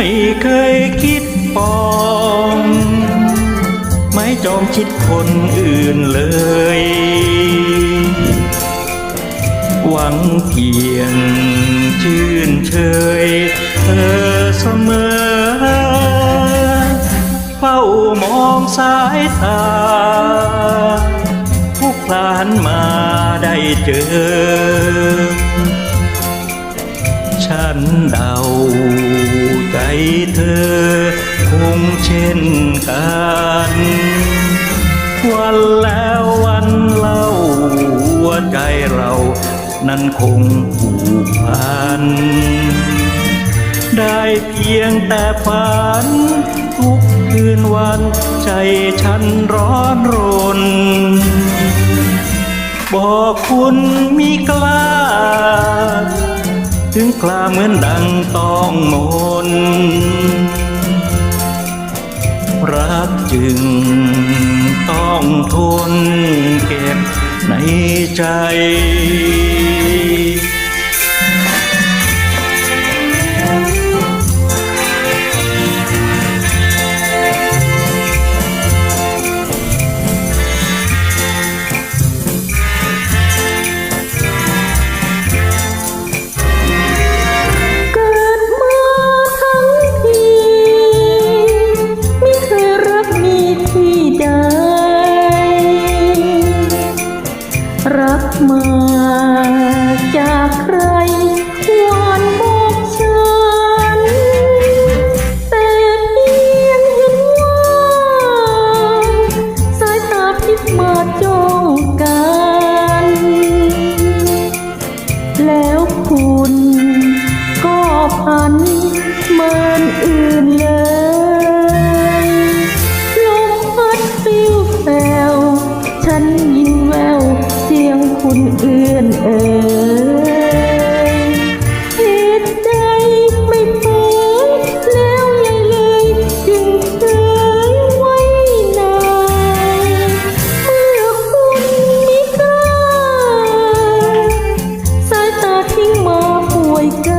ไม่เคยคิดปองไม่จองชิดคนอื่นเลย หวังเพียงชื่นเชยเธอเสมอ เฝ้ามองสายตาผู้พลานมาได้เจอ ฉันเดา เธอคงเช่นกัน วันแล้ววันเล่าหัวใจเรา นั้นคงผูกพัน ได้เพียงแต่ฝัน ทุกคืนวันใจฉันร้อนรน บอกคุณมีกล้า ถึงกล้าเหมือนดังต้องมน รักจึงต้องทนเก็บในใจ เพื่อนเอ๋ยเหตุใดไม่พอแล้วยังเลยจึงเคยไว้นานเมื่อคุณมิตาสายตาทิ้งมาป่วยกัน